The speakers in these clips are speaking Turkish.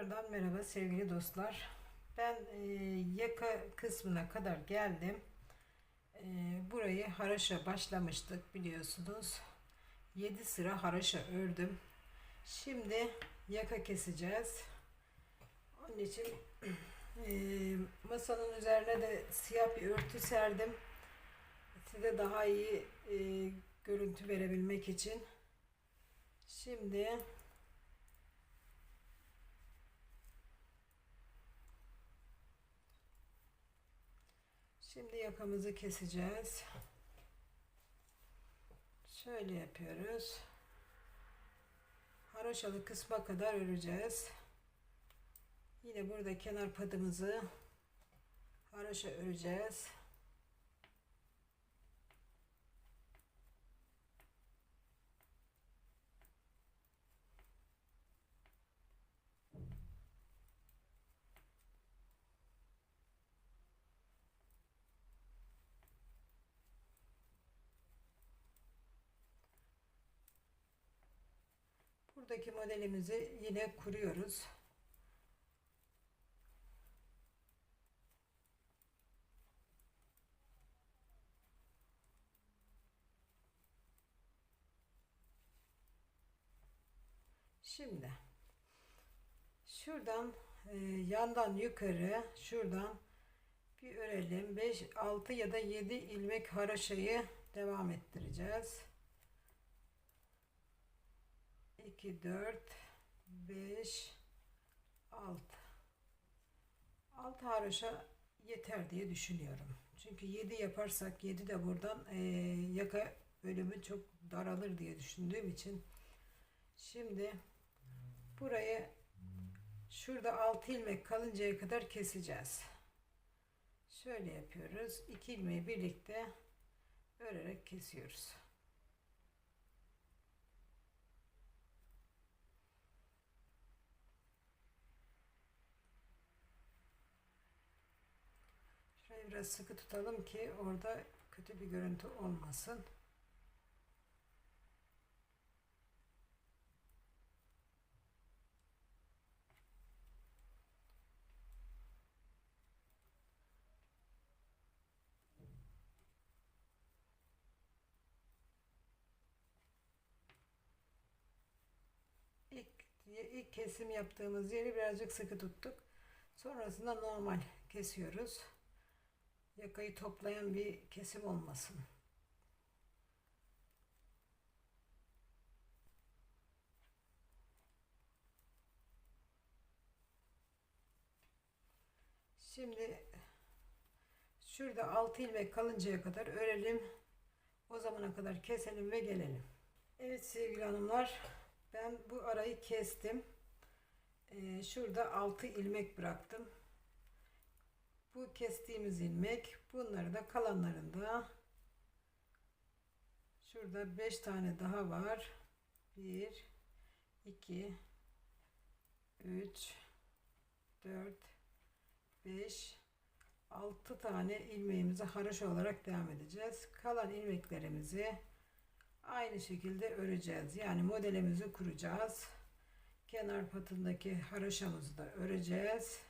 Tekrardan merhaba sevgili dostlar. Ben e, yaka kısmına kadar geldim. E, burayı haraşa başlamıştık biliyorsunuz. 7 sıra haraşa ördüm. Şimdi yaka keseceğiz. Onun için e, masanın üzerine de siyah bir örtü serdim. Size daha iyi e, görüntü verebilmek için. Şimdi Şimdi yakamızı keseceğiz. Şöyle yapıyoruz. Haroşalı kısma kadar öreceğiz. Yine burada kenar padımızı haroşa öreceğiz. Buradaki modelimizi yine kuruyoruz. Şimdi şuradan e, yandan yukarı şuradan bir örelim. 5 6 ya da 7 ilmek haraşayı devam ettireceğiz. 2 4 5 6 6 haroşa yeter diye düşünüyorum. Çünkü 7 yaparsak 7 de buradan e, yaka bölümü çok daralır diye düşündüğüm için şimdi burayı şurada 6 ilmek kalıncaya kadar keseceğiz. Şöyle yapıyoruz. 2 ilmeği birlikte örerek kesiyoruz. Şurayı biraz sıkı tutalım ki orada kötü bir görüntü olmasın. İlk, kesim yaptığımız yeri birazcık sıkı tuttuk. Sonrasında normal kesiyoruz yakayı toplayan bir kesim olmasın. Şimdi şurada 6 ilmek kalıncaya kadar örelim. O zamana kadar keselim ve gelelim. Evet sevgili hanımlar ben bu arayı kestim. Ee, şurada 6 ilmek bıraktım. Bu kestiğimiz ilmek bunları da kalanlarında şurada 5 tane daha var. 1 2 3 4 5 6 tane ilmeğimizi haroşa olarak devam edeceğiz. Kalan ilmeklerimizi aynı şekilde öreceğiz. Yani modelimizi kuracağız. Kenar patındaki haroşamızı da öreceğiz.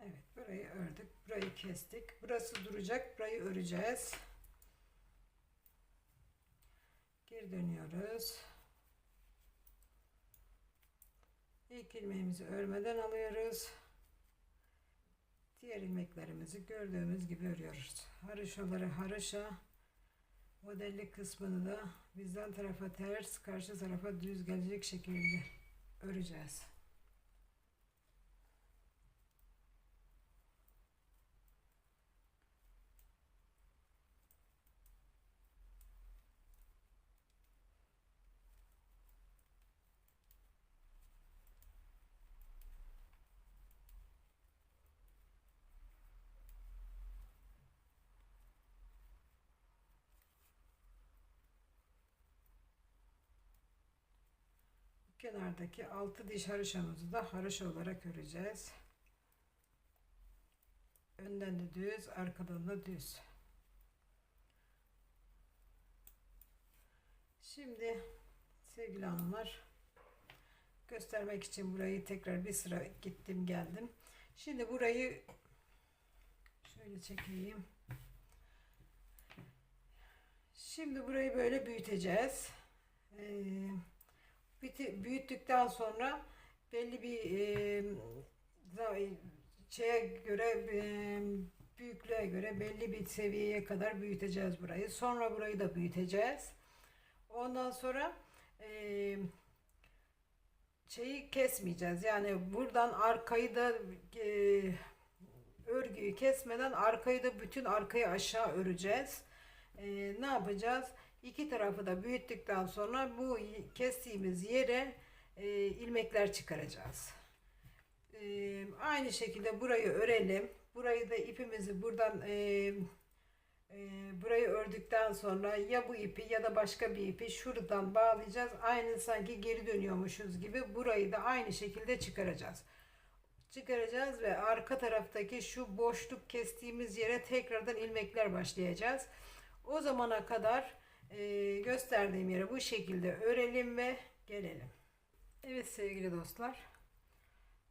Evet burayı ördük. Burayı kestik. Burası duracak. Burayı öreceğiz. Geri dönüyoruz. İlk ilmeğimizi örmeden alıyoruz. Diğer ilmeklerimizi gördüğümüz gibi örüyoruz. Haroşaları haroşa. Modelli kısmını da bizden tarafa ters, karşı tarafa düz gelecek şekilde öreceğiz. Kenardaki altı diş haroşamızı da haroşa olarak öreceğiz. Önden de düz, arkadan da düz. Şimdi sevgili hanımlar göstermek için burayı tekrar bir sıra gittim geldim. Şimdi burayı şöyle çekeyim. Şimdi burayı böyle büyüteceğiz. Ee, biti- büyüttükten sonra belli bir e, şeye göre e, büyüklüğe göre belli bir seviyeye kadar büyüteceğiz burayı. Sonra burayı da büyüteceğiz. Ondan sonra e, şeyi kesmeyeceğiz. Yani buradan arkayı da e, örgüyü kesmeden arkayı da bütün arkayı aşağı öreceğiz. E, ne yapacağız? İki tarafı da büyüttükten sonra bu kestiğimiz yere e, ilmekler çıkaracağız. E, aynı şekilde burayı örelim. Burayı da ipimizi buradan e, e, burayı ördükten sonra ya bu ipi ya da başka bir ipi şuradan bağlayacağız. Aynı sanki geri dönüyormuşuz gibi burayı da aynı şekilde çıkaracağız. Çıkaracağız ve arka taraftaki şu boşluk kestiğimiz yere tekrardan ilmekler başlayacağız. O zamana kadar e, gösterdiğim yere bu şekilde örelim ve gelelim. Evet sevgili dostlar.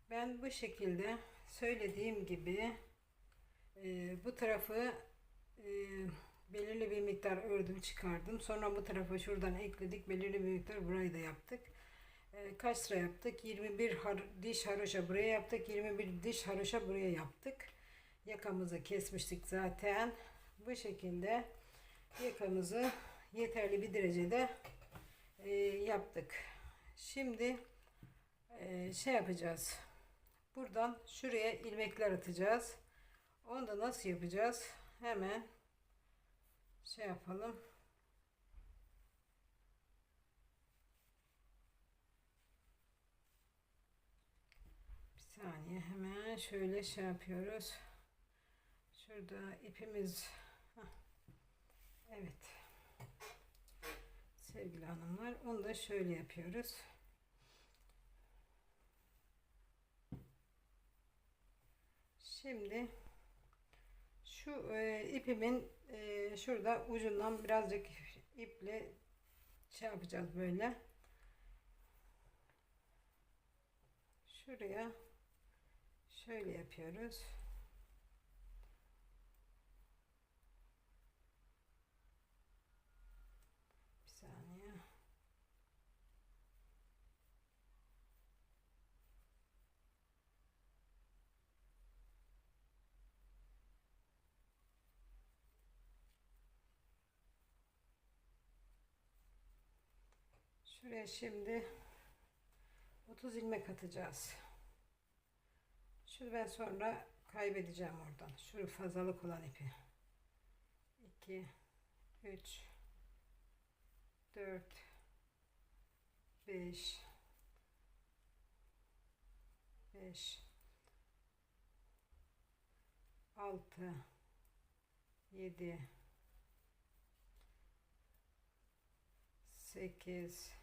Ben bu şekilde söylediğim gibi e, bu tarafı e, belirli bir miktar ördüm çıkardım. Sonra bu tarafa şuradan ekledik. Belirli bir miktar burayı da yaptık. E, kaç sıra yaptık? 21 har diş haroşa buraya yaptık. 21 diş haroşa buraya yaptık. Yakamızı kesmiştik zaten. Bu şekilde yakamızı yeterli bir derecede e, yaptık. Şimdi e, şey yapacağız. Buradan şuraya ilmekler atacağız. Onu da nasıl yapacağız? Hemen şey yapalım. Bir saniye hemen şöyle şey yapıyoruz. Şurada ipimiz. Evet. Sevgili hanımlar onu da şöyle yapıyoruz. Şimdi şu e, ipimin e, şurada ucundan birazcık iple şey yapacağız böyle. Şuraya şöyle yapıyoruz. Bir saniye. Şuraya şimdi 30 ilmek atacağız. Şunu ben sonra kaybedeceğim oradan. Şu fazlalık olan ipi. 2 3 4 5 5 6 7 8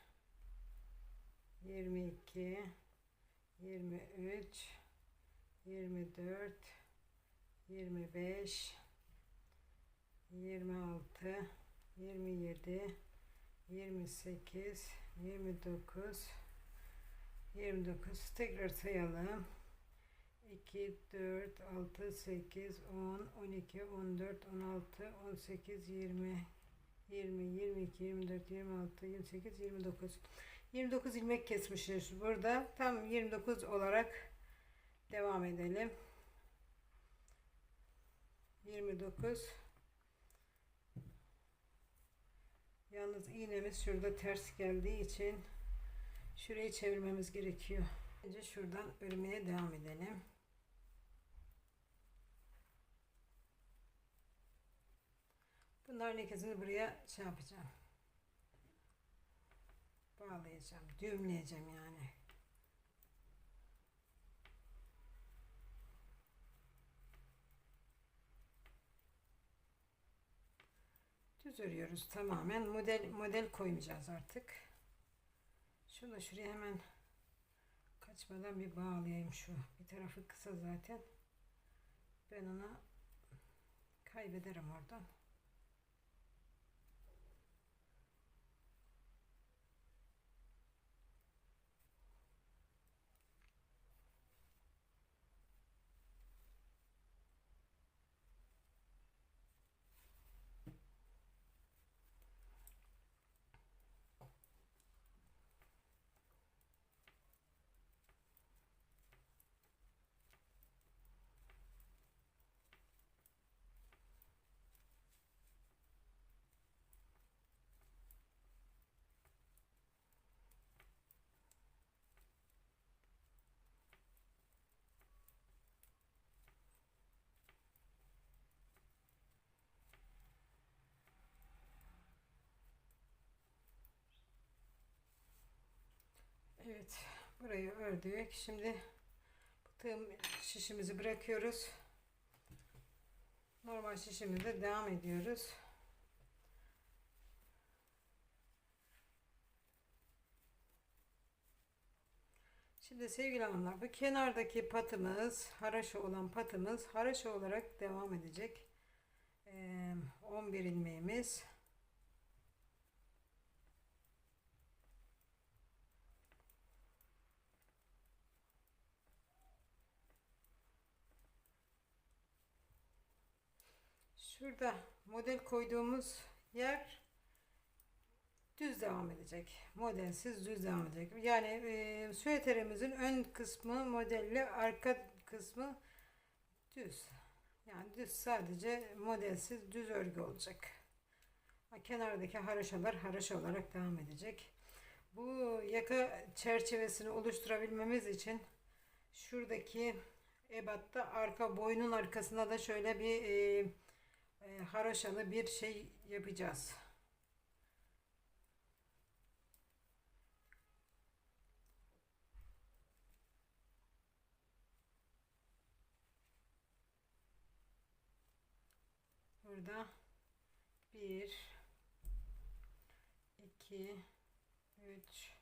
22 23 24 25 26 27 28 29 29 tekrar sayalım. 2 4 6 8 10 12 14 16 18 20 20 22 24 26 28 29 29 ilmek kesmişiz burada tam 29 olarak devam edelim 29 yalnız iğnemiz şurada ters geldiği için Şurayı çevirmemiz gerekiyor. Önce şuradan örmeye devam edelim. Bunların ikisini buraya şey yapacağım. Bağlayacağım. Düğümleyeceğim yani. Düz örüyoruz tamamen. Model model koymayacağız artık. Şunu şuraya hemen kaçmadan bir bağlayayım şu. Bir tarafı kısa zaten. Ben ona kaybederim oradan. Evet, burayı ördük. Şimdi tığım şişimizi bırakıyoruz. Normal şişimizde devam ediyoruz. Şimdi sevgili hanımlar bu kenardaki patımız, haraşo olan patımız haraşo olarak devam edecek. Ee, 11 ilmeğimiz. Şurada model koyduğumuz yer düz devam edecek. Modelsiz düz devam edecek. Yani e, süeterimizin ön kısmı modelli, arka kısmı düz. Yani düz sadece modelsiz düz örgü olacak. Kenardaki haraşalar haraşa olarak devam edecek. Bu yaka çerçevesini oluşturabilmemiz için şuradaki ebatta arka boynun arkasına da şöyle bir e, e, bir şey yapacağız. Burada bir, iki, üç,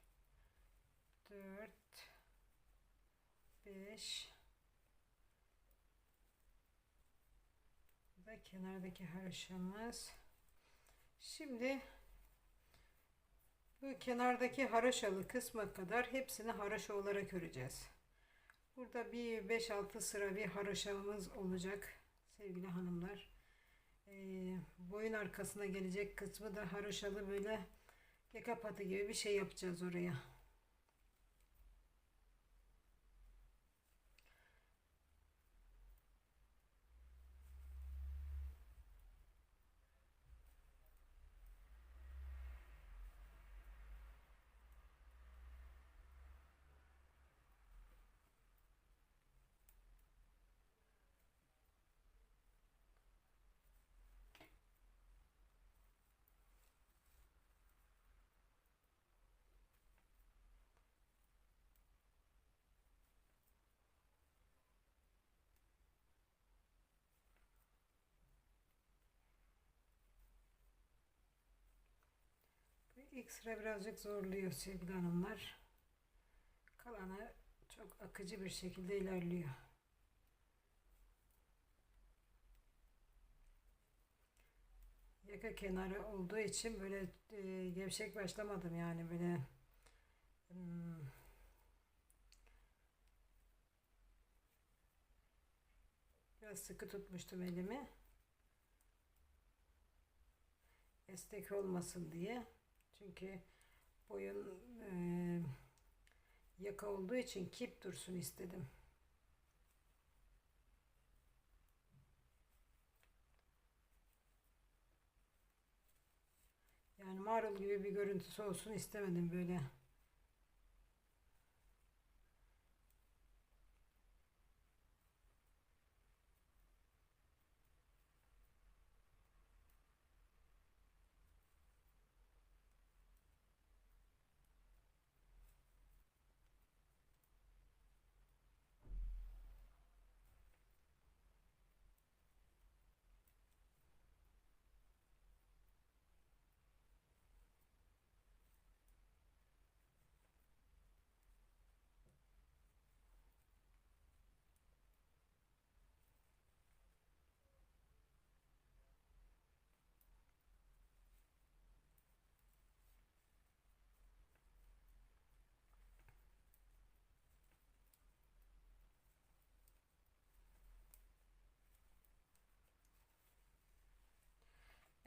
dört, beş, da kenardaki haroşamız. Şimdi bu kenardaki haroşalı kısma kadar hepsini haroşa olarak öreceğiz. Burada bir 5-6 sıra bir haroşamız olacak sevgili hanımlar. Ee, boyun arkasına gelecek kısmı da haroşalı böyle yaka patı gibi bir şey yapacağız oraya. İlk sıra birazcık zorluyor sevgili hanımlar. Kalanı çok akıcı bir şekilde ilerliyor. Yaka kenarı olduğu için böyle e, gevşek başlamadım yani böyle hmm, biraz sıkı tutmuştum elimi esnek olmasın diye. Çünkü boyun e, yaka olduğu için kip dursun istedim. Yani marul gibi bir görüntüsü olsun istemedim böyle.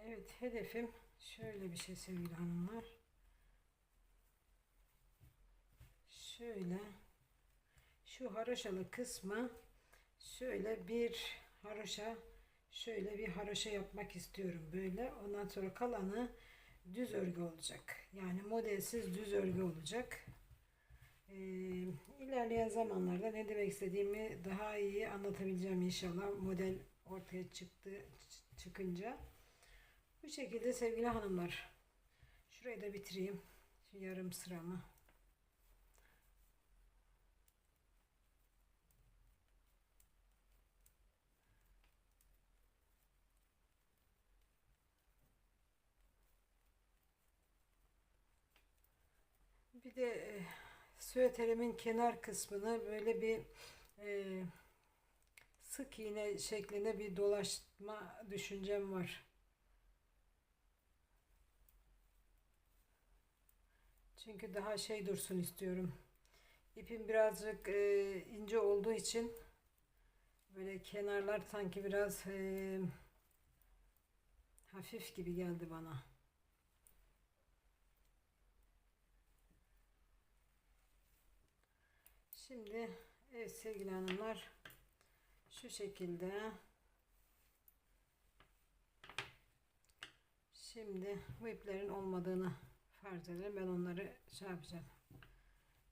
Evet hedefim şöyle bir şey sevgili hanımlar. Şöyle şu haroşalı kısmı şöyle bir haroşa şöyle bir haroşa yapmak istiyorum böyle. Ondan sonra kalanı düz örgü olacak. Yani modelsiz düz örgü olacak. Ee, ilerleyen zamanlarda ne demek istediğimi daha iyi anlatabileceğim inşallah model ortaya çıktı çıkınca. Bu şekilde sevgili hanımlar. Şurayı da bitireyim. Şu yarım sıramı. Bir de e, süveterimin kenar kısmını böyle bir e, sık iğne şeklinde bir dolaşma düşüncem var. Çünkü daha şey dursun istiyorum. İpim birazcık e, ince olduğu için böyle kenarlar sanki biraz e, hafif gibi geldi bana. Şimdi evet sevgili hanımlar şu şekilde şimdi bu iplerin olmadığını edelim. Ben onları şey yapacağım.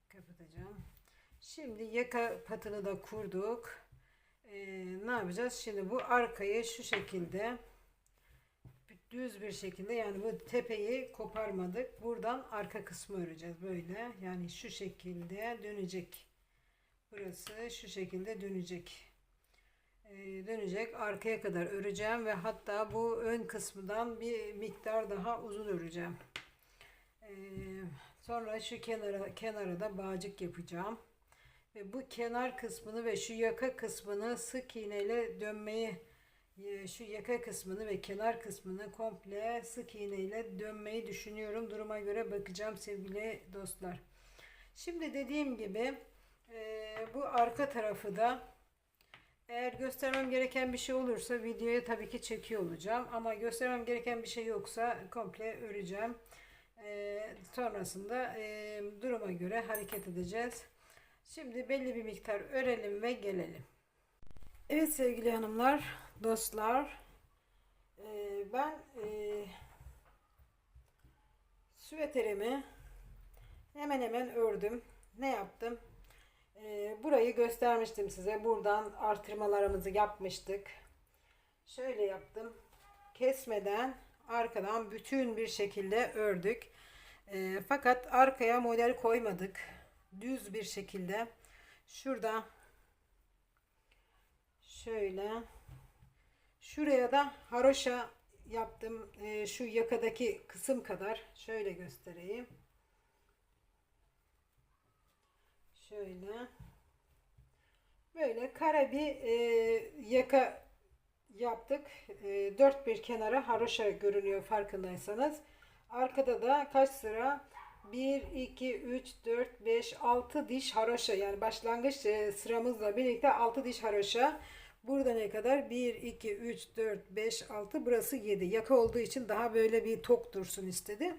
Kapatacağım. Şimdi yaka patını da kurduk. Ee, ne yapacağız? Şimdi bu arkayı şu şekilde düz bir şekilde yani bu tepeyi koparmadık. Buradan arka kısmı öreceğiz böyle. Yani şu şekilde dönecek. Burası şu şekilde dönecek. Ee, dönecek. Arkaya kadar öreceğim ve hatta bu ön kısmından bir miktar daha uzun öreceğim. Ee, sonra şu kenara kenara da bağcık yapacağım. Ve bu kenar kısmını ve şu yaka kısmını sık iğneyle dönmeyi e, şu yaka kısmını ve kenar kısmını komple sık iğneyle dönmeyi düşünüyorum. Duruma göre bakacağım sevgili dostlar. Şimdi dediğim gibi e, bu arka tarafı da eğer göstermem gereken bir şey olursa videoya tabii ki çekiyor olacağım. Ama göstermem gereken bir şey yoksa komple öreceğim. Sonrasında duruma göre hareket edeceğiz. Şimdi belli bir miktar örelim ve gelelim. Evet sevgili hanımlar, dostlar. ben e, süveterimi hemen hemen ördüm. Ne yaptım? Burayı göstermiştim size. Buradan artırmalarımızı yapmıştık. Şöyle yaptım. Kesmeden arkadan bütün bir şekilde ördük. E, fakat arkaya model koymadık. Düz bir şekilde şurada şöyle şuraya da haroşa yaptım. E, şu yakadaki kısım kadar şöyle göstereyim. Şöyle böyle kare bir e, yaka yaptık. E, dört bir kenara haroşa görünüyor farkındaysanız. Arkada da kaç sıra? 1, 2, 3, 4, 5, 6 diş haroşa. Yani başlangıç e, sıramızla birlikte 6 diş haroşa. Burada ne kadar? 1, 2, 3, 4, 5, 6. Burası 7. Yaka olduğu için daha böyle bir tok dursun istedi.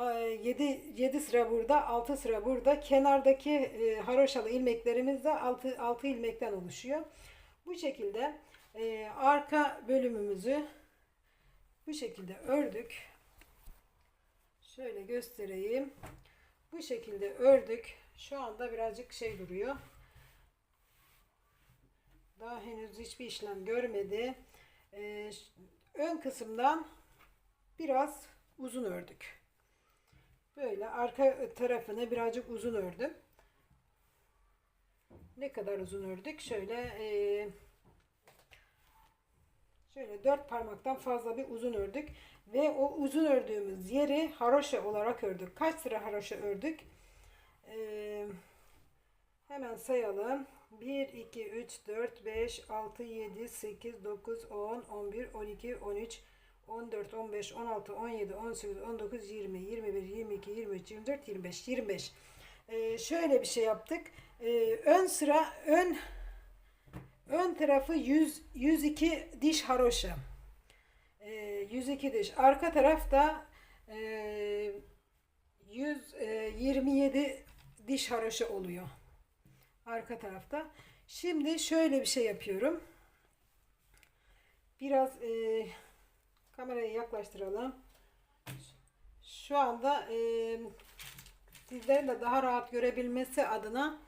7, 7 sıra burada, 6 sıra burada. Kenardaki e, haroşalı ilmeklerimiz de 6, 6 ilmekten oluşuyor. Bu şekilde e, arka bölümümüzü bu şekilde ördük. Şöyle göstereyim. Bu şekilde ördük. Şu anda birazcık şey duruyor. Daha henüz hiçbir işlem görmedi. Ee, ön kısımdan biraz uzun ördük. Böyle arka tarafını birazcık uzun ördüm. Ne kadar uzun ördük? Şöyle e, şöyle dört parmaktan fazla bir uzun ördük. Ve o uzun ördüğümüz yeri haroşa olarak ördük. Kaç sıra haroşa ördük? Ee, hemen sayalım. 1, 2, 3, 4, 5, 6, 7, 8, 9, 10, 11, 12, 13, 14, 15, 16, 17, 18, 19, 20, 21, 22, 23, 24, 25, 25. Ee, şöyle bir şey yaptık. Ee, ön sıra, ön ön tarafı 100, 102 diş haroşa. Ee, 102 diş. Arka tarafta e, 127 diş haroşa oluyor. Arka tarafta. Şimdi şöyle bir şey yapıyorum. Biraz e, kamerayı yaklaştıralım. Şu anda e, sizlerin de daha rahat görebilmesi adına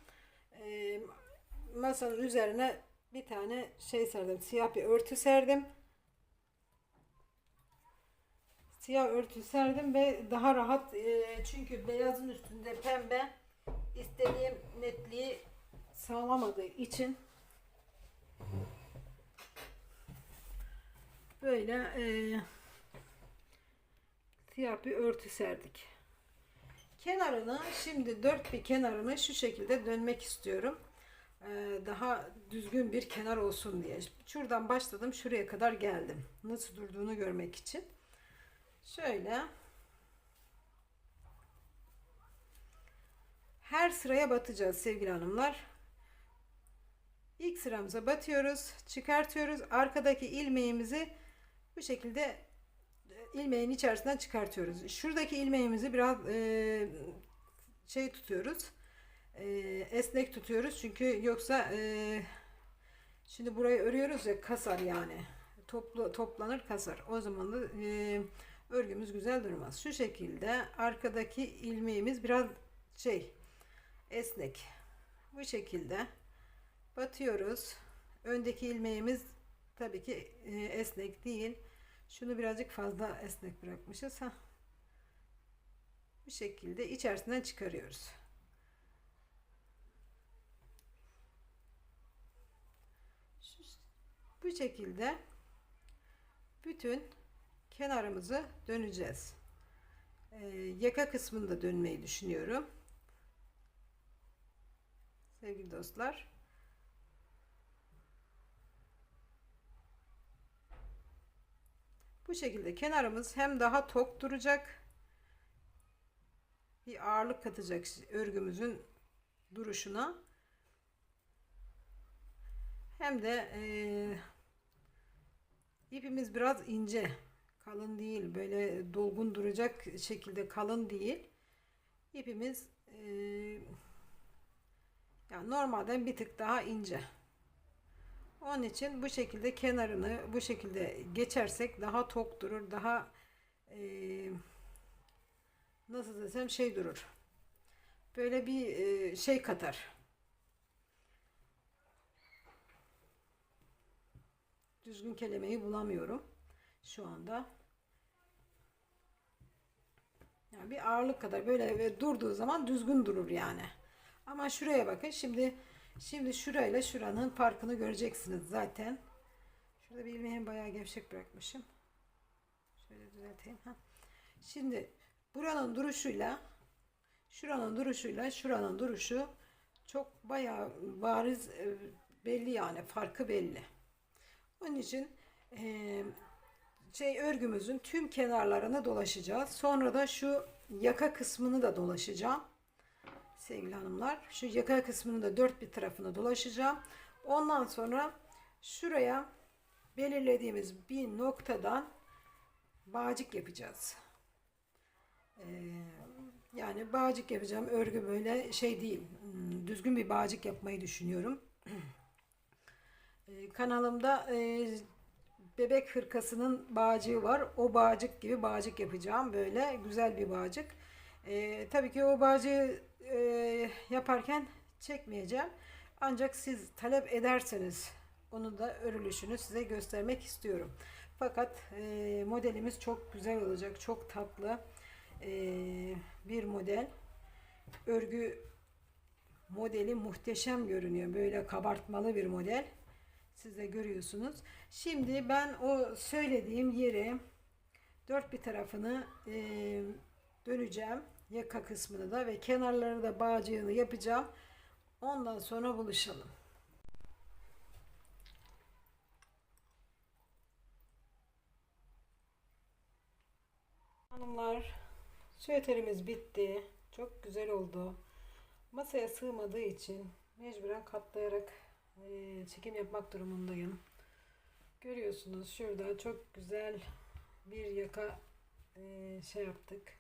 e, masanın üzerine bir tane şey serdim. Siyah bir örtü serdim. Siyah örtü serdim ve daha rahat e, çünkü beyazın üstünde pembe istediğim netliği sağlamadığı için böyle e, siyah bir örtü serdik. Kenarını şimdi dört bir kenarını şu şekilde dönmek istiyorum. Ee, daha düzgün bir kenar olsun diye. Şuradan başladım şuraya kadar geldim. Nasıl durduğunu görmek için. Şöyle her sıraya batacağız sevgili hanımlar. İlk sıramıza batıyoruz, çıkartıyoruz. Arkadaki ilmeğimizi bu şekilde e, ilmeğin içerisinden çıkartıyoruz. Şuradaki ilmeğimizi biraz e, şey tutuyoruz. E, esnek tutuyoruz. Çünkü yoksa e, şimdi burayı örüyoruz ya kasar yani. Toplu, toplanır kasar. O zaman da e, örgümüz güzel durmaz. Şu şekilde arkadaki ilmeğimiz biraz şey esnek. Bu şekilde batıyoruz. Öndeki ilmeğimiz tabii ki e, esnek değil. Şunu birazcık fazla esnek bırakmışız. Ha. Bu şekilde içerisinden çıkarıyoruz. Şu, bu şekilde bütün kenarımızı döneceğiz. Ee, yaka kısmını da dönmeyi düşünüyorum. Sevgili dostlar. Bu şekilde kenarımız hem daha tok duracak bir ağırlık katacak örgümüzün duruşuna hem de e, ipimiz biraz ince kalın değil böyle dolgun duracak şekilde kalın değil ipimiz e, yani normalden bir tık daha ince onun için bu şekilde kenarını bu şekilde geçersek daha tok durur. Daha e, nasıl desem şey durur. Böyle bir e, şey katar. Düzgün kelimeyi bulamıyorum şu anda. Yani bir ağırlık kadar böyle ve durduğu zaman düzgün durur yani. Ama şuraya bakın. Şimdi Şimdi şurayla şuranın farkını göreceksiniz zaten. Şurada bir ilmeğimi bayağı gevşek bırakmışım. Şöyle düzelteyim. Şimdi buranın duruşuyla şuranın duruşuyla şuranın duruşu çok bayağı bariz e, belli yani farkı belli. Onun için e, şey örgümüzün tüm kenarlarını dolaşacağız. Sonra da şu yaka kısmını da dolaşacağım sevgili hanımlar. Şu yaka kısmını da dört bir tarafını dolaşacağım. Ondan sonra şuraya belirlediğimiz bir noktadan bağcık yapacağız. Ee, yani bağcık yapacağım. Örgü böyle şey değil. Hmm, düzgün bir bağcık yapmayı düşünüyorum. Ee, kanalımda e, bebek hırkasının bağcığı var. O bağcık gibi bağcık yapacağım. Böyle güzel bir bağcık. Ee, tabii ki o bağcığı e, yaparken çekmeyeceğim. Ancak siz talep ederseniz onu da örülüşünü size göstermek istiyorum. Fakat e, modelimiz çok güzel olacak. Çok tatlı e, bir model. Örgü modeli muhteşem görünüyor. Böyle kabartmalı bir model. Siz de görüyorsunuz. Şimdi ben o söylediğim yere dört bir tarafını e, döneceğim yaka kısmını da ve kenarları da bağcığını yapacağım. Ondan sonra buluşalım. Hanımlar süveterimiz bitti. Çok güzel oldu. Masaya sığmadığı için mecburen katlayarak çekim yapmak durumundayım. Görüyorsunuz şurada çok güzel bir yaka e, şey yaptık.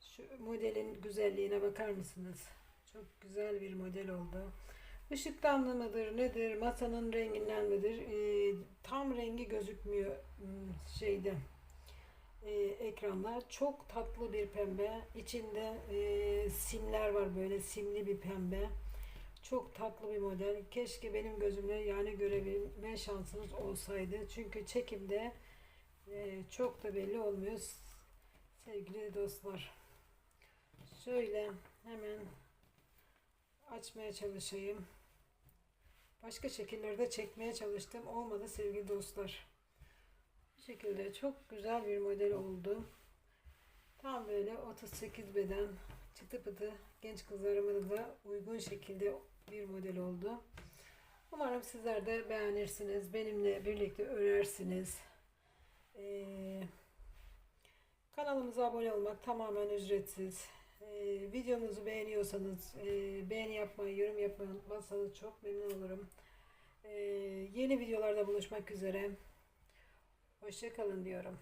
Şu modelin güzelliğine bakar mısınız? Çok güzel bir model oldu. Işıktanlı mıdır nedir? Masanın renginden midir? E, tam rengi gözükmüyor hmm, şeyde e, ekranda. Çok tatlı bir pembe. İçinde e, simler var böyle simli bir pembe. Çok tatlı bir model. Keşke benim gözümle yani görebilme şansınız olsaydı. Çünkü çekimde e, çok da belli olmuyor. Sevgili dostlar. Şöyle hemen açmaya çalışayım. Başka şekillerde çekmeye çalıştım. Olmadı sevgili dostlar. Bu şekilde çok güzel bir model oldu. Tam böyle 38 beden çıtı pıtı genç kızlarıma da uygun şekilde bir model oldu. Umarım sizler de beğenirsiniz. Benimle birlikte örersiniz. Ee, kanalımıza abone olmak tamamen ücretsiz. Ee, videomuzu beğeniyorsanız e, beğeni yapmayı, yorum yapmayı unutmazsanız çok memnun olurum. Ee, yeni videolarda buluşmak üzere. Hoşçakalın diyorum.